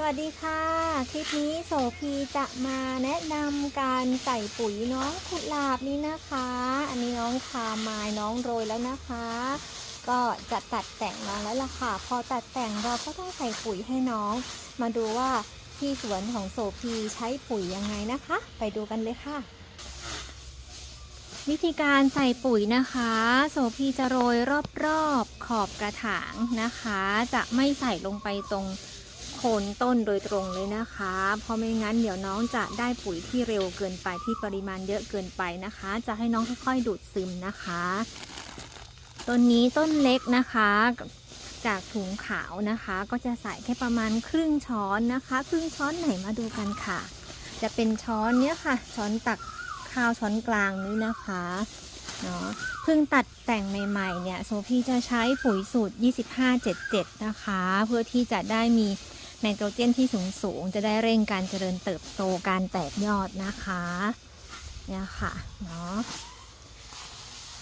สวัสดีค่ะ คลิปนี้โสพีจะมาแนะนำการใส่ปุ๋ยน้องกุหลาบนี้นะคะ อันนี้น้องคามายน้องโรยแล้วนะคะ ก็จะตัดแต่งน้องแล้วล่ะค่ะ พอตัดแต่งเราก็ต้องใส่ปุ๋ยให้น้อง มาดูว่าที่สวนของโสพีใช้ปุ๋ยยังไงนะคะ ไปดูกันเลยค่ะ วิธีการใส่ปุ๋ยนะคะ โสพีจะโรยรอบๆขอบกระถางนะคะ จะไม่ใส่ลงไปตรง โคนต้นโดยตรงเลยนะคะ เพราะไม่งั้นเดี๋ยวน้องจะได้ปุ๋ยที่เร็วเกินไปที่ปริมาณเยอะเกินไปนะคะ จะให้น้องค่อยๆดูดซึมนะคะ ต้นนี้ต้นเล็กนะคะจากถุงขาวนะคะ ก็จะใส่แค่ประมาณครึ่งช้อนนะคะ ครึ่งช้อนไหนมาดูกันค่ะ จะเป็นช้อนเนี้ยค่ะ ช้อนตักข้าวช้อนกลางนี้นะคะเนาะเพิ่งตัดแต่งใหม่ๆเนี่ยโซพี่จะใช้ปุ๋ยสูตร 2577 นะคะ เพื่อที่จะได้มี ไนโตรเจนที่สูงๆจะได้เร่งการเจริญเติบโตการแตกยอดนะคะเนี่ยค่ะเนาะ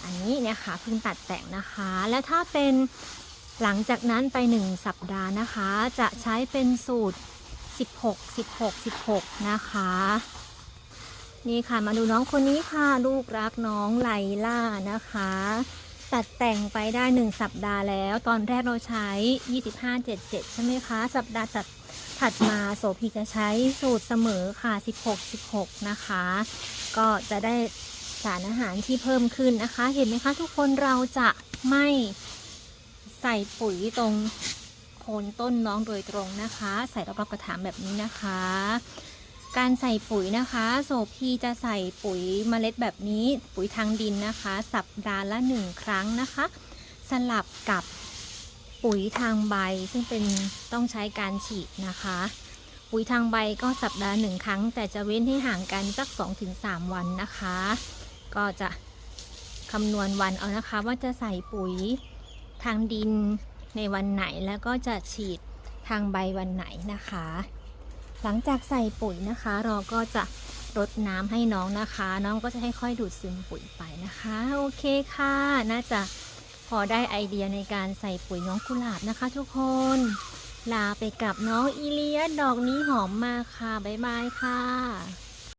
อันนี้เนี่ยค่ะเพิ่งตัดแต่งนะคะ และถ้าเป็นหลังจากนั้นไป 1 สัปดาห์นะคะ จะใช้เป็นสูตร 16 16 16 นะคะ นี่ค่ะมาดูน้องคนนี้ค่ะ ลูกรักน้องไลล่านะคะ ตัดแต่งไปได้ 1 สัปดาห์แล้ว ตอนแรกเราใช้ 2577 ใช่ไหมคะ สัปดาห์ตัดถัดมาโสพีจะใช้สูตรเสมอค่ะ 16 16 นะคะ ก็จะได้สารอาหารที่เพิ่มขึ้นนะคะ เห็นไหมคะทุกคนเราจะไม่ใส่ปุ๋ยตรงโคนต้นน้องโดยตรงนะคะ ใส่รอบๆกระถางแบบนี้นะคะ การใส่ปุ๋ยนะคะโสพีจะใส่ปุ๋ยเมล็ดแบบนี้ ปุ๋ยทางดินนะคะ สัปดาห์ละหนึ่งครั้งนะคะ สลับกับปุ๋ยทางใบซึ่งเป็นต้องใช้การฉีดนะคะ ปุ๋ยทางใบก็สัปดาห์หนึ่งครั้ง แต่จะเว้นให้ห่างกันสัก 2-3 วันนะคะ ก็จะคำนวณวันเอานะคะว่าจะใส่ปุ๋ยทางดินในวันไหนแล้วก็จะฉีดทางใบวันไหนนะคะ หลังจากใส่ปุ๋ยนะคะ เราก็จะรดน้ำให้น้องนะคะ น้องก็จะค่อยๆดูดซึมปุ๋ยไปนะคะ โอเคค่ะ น่าจะพอได้ไอเดียในการใส่ปุ๋ยน้องกุหลาบนะคะ ทุกคน ลาไปกับน้องอีเลียดอกนี้หอมมากค่ะ บ๊ายบายค่ะ